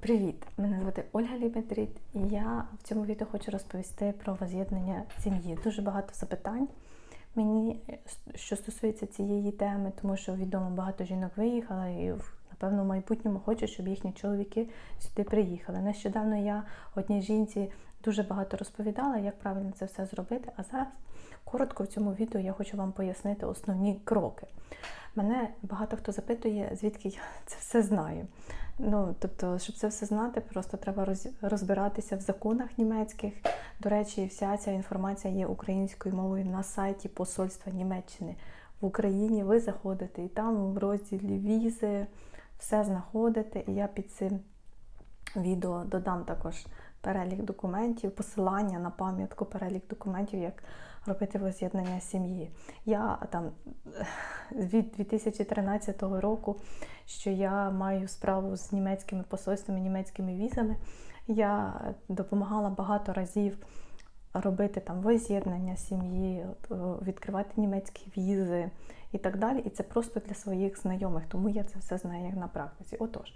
Привіт! Мене звати Ольга Лібедріт, і я в цьому відео хочу розповісти про воз'єднання сім'ї. Дуже багато запитань мені, що стосується цієї теми, тому що відомо багато жінок виїхало і напевно в майбутньому хочуть, щоб їхні чоловіки сюди приїхали. Нещодавно я одній жінці дуже багато розповідала, як правильно це все зробити. А зараз коротко в цьому відео я хочу вам пояснити основні кроки. Мене багато хто запитує, звідки я це все знаю. Ну, тобто, щоб це все знати, просто треба розбиратися в законах німецьких. До речі, вся ця інформація є українською мовою на сайті Посольства Німеччини в Україні. Ви заходите і там в розділі візи все знаходите. І я під цим відео додам також перелік документів, посилання на пам'ятку, перелік документів, як робити воз'єднання сім'ї. Я там від 2013 року, що я маю справу з німецькими посольствами, німецькими візами, я допомагала багато разів робити там воз'єднання сім'ї, відкривати німецькі візи і так далі. І це просто для своїх знайомих, тому я це все знаю як на практиці. Отож,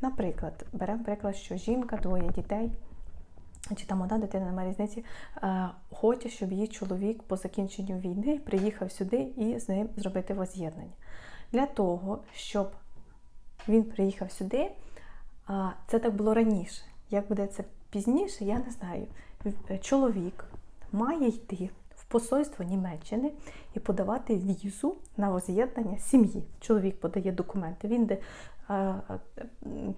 наприклад, беремо приклад, що жінка, двоє дітей чи там одна дитина немає різниці, е, хоче, щоб її чоловік по закінченню війни приїхав сюди і з ним зробити воз'єднання. Для того, щоб він приїхав сюди, це так було раніше. Як буде це пізніше, я не знаю. Е, чоловік має йти посольство Німеччини і подавати візу на воз'єднання сім'ї. Чоловік подає документи. Він де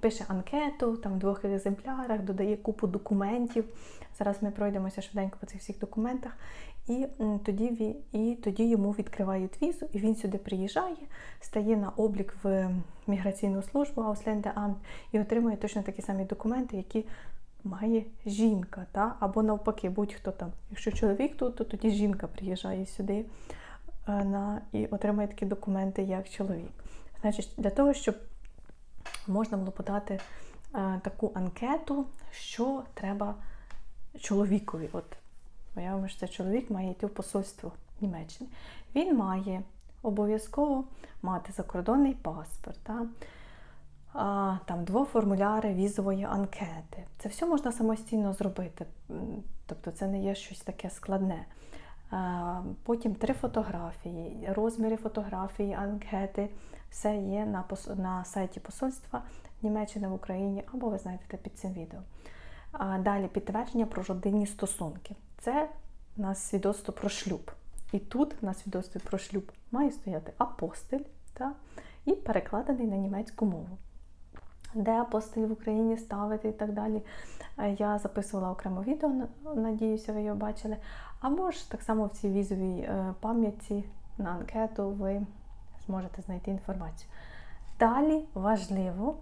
пише анкету там в двох екземплярах, додає купу документів. Зараз ми пройдемося швиденько по цих всіх документах. І тоді і тоді йому відкривають візу, і він сюди приїжджає, стає на облік в міграційну службу Ausländeramt і отримує точно такі самі документи, які має жінка. Та? Або навпаки, будь-хто там. Якщо чоловік тут, то тоді жінка приїжджає сюди е, на, і отримує такі документи, як чоловік. Значить, для того, щоб можна було подати е, таку анкету, що треба чоловікові. От Уявимо, що це чоловік має йти в посольство Німеччини. Він має обов'язково мати закордонний паспорт, та, а, там два формуляри візової анкети. Це все можна самостійно зробити, тобто це не є щось таке складне. Потім три фотографії, розміри фотографії, анкети. Все є на на сайті посольства Німеччини в Україні, або ви знайдете під цим відео. Далі підтвердження про родинні стосунки. Це у свідоцтво про шлюб. І тут на свідоцтві про шлюб має стояти апостиль та, і перекладений на німецьку мову. Де апостиль в Україні ставити і так далі. Я записувала окремо відео, надіюся, ви його бачили. Або ж так само в цій візовій е, пам'ятці на анкету ви зможете знайти інформацію. Далі важливо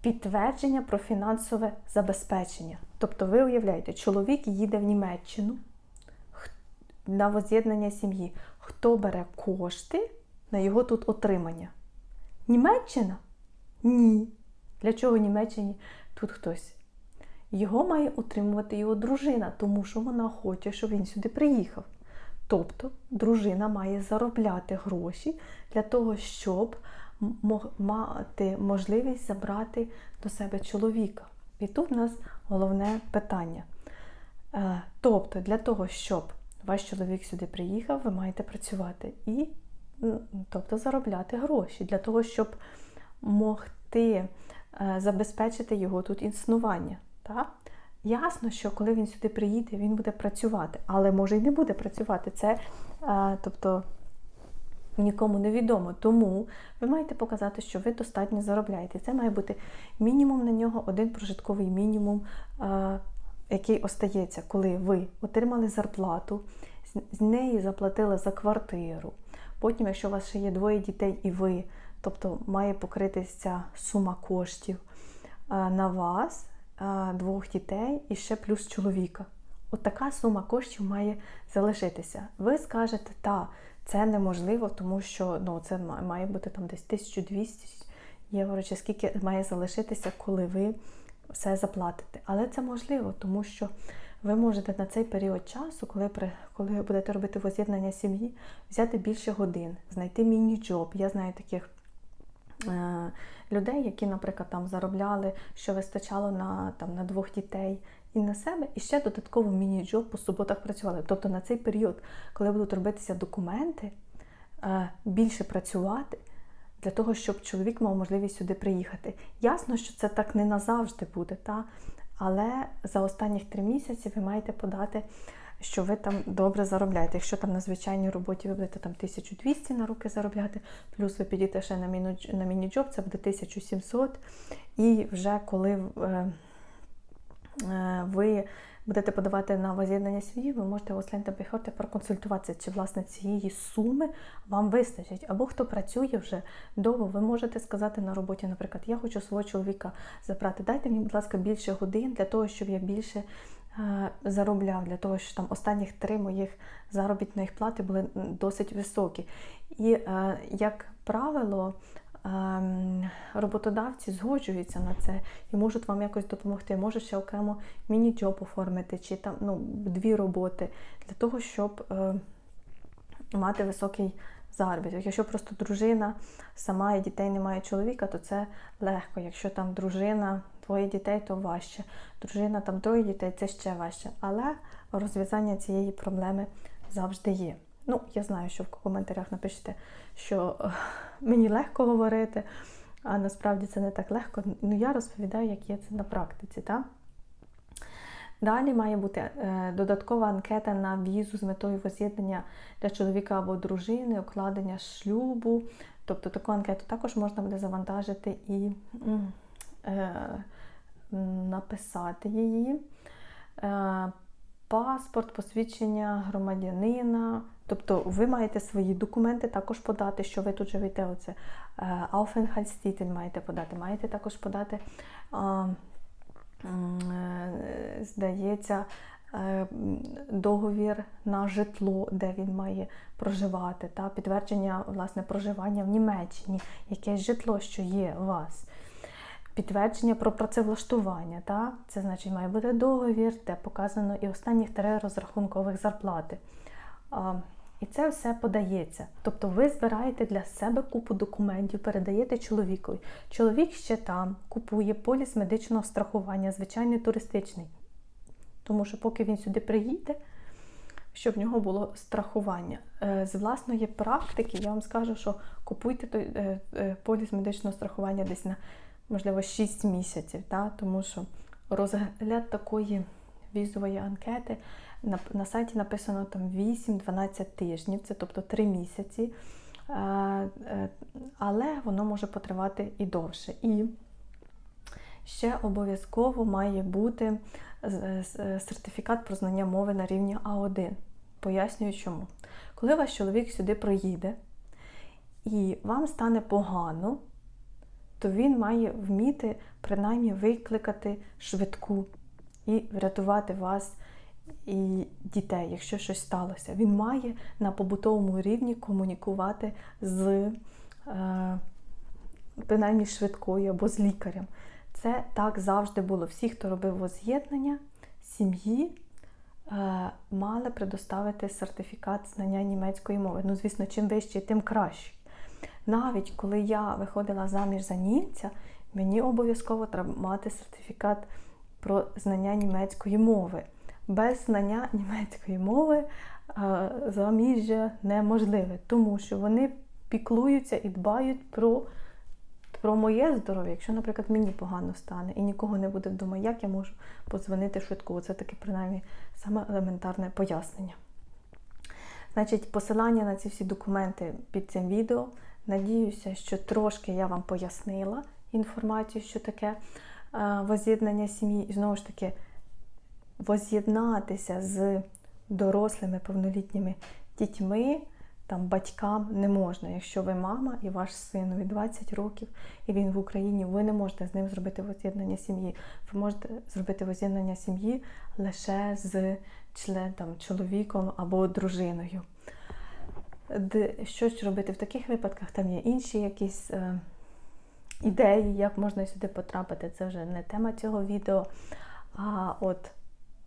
підтвердження про фінансове забезпечення. Тобто, ви уявляєте, чоловік їде в Німеччину на воз'єднання сім'ї. Хто бере кошти на його тут отримання? Німеччина? Ні. Для чого в Німеччині тут хтось? Його має утримувати його дружина, тому що вона хоче, щоб він сюди приїхав. Тобто дружина має заробляти гроші для того, щоб мати можливість забрати до себе чоловіка. І тут у нас головне питання. Е, тобто, для того, щоб ваш чоловік сюди приїхав, ви маєте працювати і тобто, заробляти гроші для того, щоб могти е, забезпечити його тут існування. Так? Ясно, що коли він сюди приїде, він буде працювати, але може й не буде працювати. Це, е, тобто, нікому не відомо. Тому ви маєте показати, що ви достатньо заробляєте. Це має бути мінімум на нього один прожитковий мінімум, е, який остається, коли ви отримали зарплату, з неї заплатили за квартиру. Потім, якщо у вас ще є двоє дітей і ви, тобто має покритися сума коштів е, на вас двох дітей і ще плюс чоловіка. От така сума коштів має залишитися. Ви скажете, та, це неможливо, тому що ну, це має бути там десь 1200 євро, чи скільки має залишитися, коли ви все заплатите. Але це можливо, тому що ви можете на цей період часу, коли коли будете робити воз'єднання сім'ї, взяти більше годин, знайти міні-джоб. Я знаю таких е, людей, які, наприклад, там заробляли, що вистачало на, там, на двох дітей і на себе, і ще додатково міні-джоб по суботах працювали. Тобто на цей період, коли будуть робитися документи, е, більше працювати для того, щоб чоловік мав можливість сюди приїхати. Ясно, що це так не назавжди буде, та? але за останніх три місяці ви маєте подати, що ви там добре заробляєте. Якщо там на звичайній роботі ви будете там 1200 на руки заробляти, плюс ви підете ще на міні- на міні-джоб, це буде 1700. І вже коли е, е, ви будете подавати на воз'єднання сім'ї, ви можете у Ослента Бейхорте проконсультуватися, чи власне цієї суми вам вистачить. Або хто працює вже довго, ви можете сказати на роботі, наприклад, я хочу свого чоловіка забрати. Дайте мені, будь ласка, більше годин для того, щоб я більше заробляв, для того, щоб там останніх три моїх заробітних плати були досить високі. І, е, як правило, ем, роботодавці згоджуються на це і можуть вам якось допомогти. Можуть ще окремо міні-джоб оформити, чи там ну, дві роботи для того, щоб е, мати високий заробіток. Якщо просто дружина сама і дітей немає чоловіка, то це легко. Якщо там дружина, двоє дітей, то важче. Дружина там троє дітей, це ще важче. Але розв'язання цієї проблеми завжди є. Ну, я знаю, що в коментарях напишете, що е, мені легко говорити, а насправді це не так легко. Ну, я розповідаю, як є це на практиці. Так? Далі має бути е, додаткова анкета на візу з метою воз'єднання для чоловіка або дружини, укладення шлюбу. Тобто таку анкету також можна буде завантажити і е, написати її. Е, паспорт, посвідчення громадянина. Тобто ви маєте свої документи також подати, що ви тут живете. Оце е, Aufenthaltstitel маєте подати. Маєте також подати, е, здається, договір на житло, де він має проживати, та підтвердження власне проживання в Німеччині, якесь житло, що є у вас. Підтвердження про працевлаштування, та? це значить має бути договір, де показано і останніх три розрахункових зарплати. І це все подається. Тобто ви збираєте для себе купу документів, передаєте чоловікові. Чоловік ще там купує поліс медичного страхування, звичайний туристичний. Тому що поки він сюди приїде, щоб в нього було страхування. Е, З власної практики я вам скажу, що купуйте той е, е, поліс медичного страхування десь на можливо 6 місяців, та? тому що розгляд такої візової анкети на, на сайті написано там 8-12 тижнів, це тобто 3 місяці, Е, е, але воно може потривати і довше. І ще обов'язково має бути сертифікат про знання мови на рівні А1. Пояснюю чому. Коли ваш чоловік сюди проїде і вам стане погано, то він має вміти принаймні викликати швидку і врятувати вас і дітей, якщо щось сталося. Він має на побутовому рівні комунікувати з е, принаймні швидкою або з лікарем. Це так завжди було. Всі, хто робив воз'єднання сім'ї, е, мали предоставити сертифікат знання німецької мови. Ну, звісно, чим вищий, тим краще. Навіть коли я виходила заміж за німця, мені обов'язково треба мати сертифікат про знання німецької мови. Без знання німецької мови е, заміжжя неможливе, тому що вони піклуються і дбають про, про моє здоров'я. Якщо, наприклад, мені погано стане і нікого не буде вдома, як я можу подзвонити швидко? Це таке принаймні саме елементарне пояснення. Значить, посилання на ці всі документи під цим відео. Надіюся, що трошки я вам пояснила інформацію, що таке е, воз'єднання сім'ї. І знову ж таки, воз'єднатися з дорослими повнолітніми дітьми, там батькам не можна. Якщо ви мама і ваш синові 20 років, і він в Україні, ви не можете з ним зробити воз'єднання сім'ї. Ви можете зробити воз'єднання сім'ї лише з членом, там, чоловіком або дружиною. Де, що робити в таких випадках? Там є інші якісь е, ідеї, як можна сюди потрапити. Це вже не тема цього відео. А от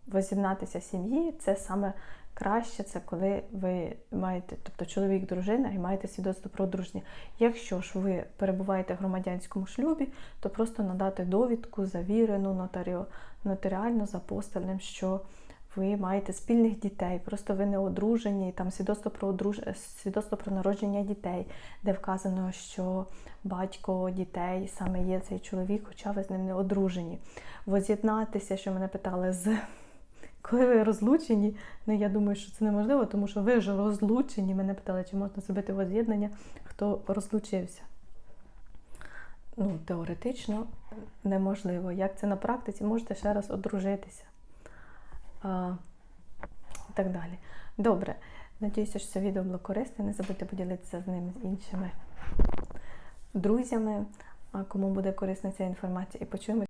воз'єднатися сім'ї це саме краще це коли ви маєте, тобто чоловік, дружина і маєте свідоцтво про одруження. Якщо ж ви перебуваєте в громадянському шлюбі, то просто надати довідку, завірену нотаріально за постелем, що ви маєте спільних дітей, просто ви не одружені, там свідоцтво про одруж... свідоцтво про народження дітей, де вказано, що батько дітей саме є цей чоловік, хоча ви з ним не одружені. Воз'єднатися, що мене питали з коли ви розлучені, ну я думаю, що це неможливо, тому що ви ж розлучені. Мене питали, чи можна зробити воз'єднання, хто розлучився. Ну, теоретично неможливо. Як це на практиці, можете ще раз одружитися. І так далі. Добре. Надіюся, що це відео було корисне. Не забудьте поділитися з ними з іншими друзями, кому буде корисна ця інформація. І почуємося.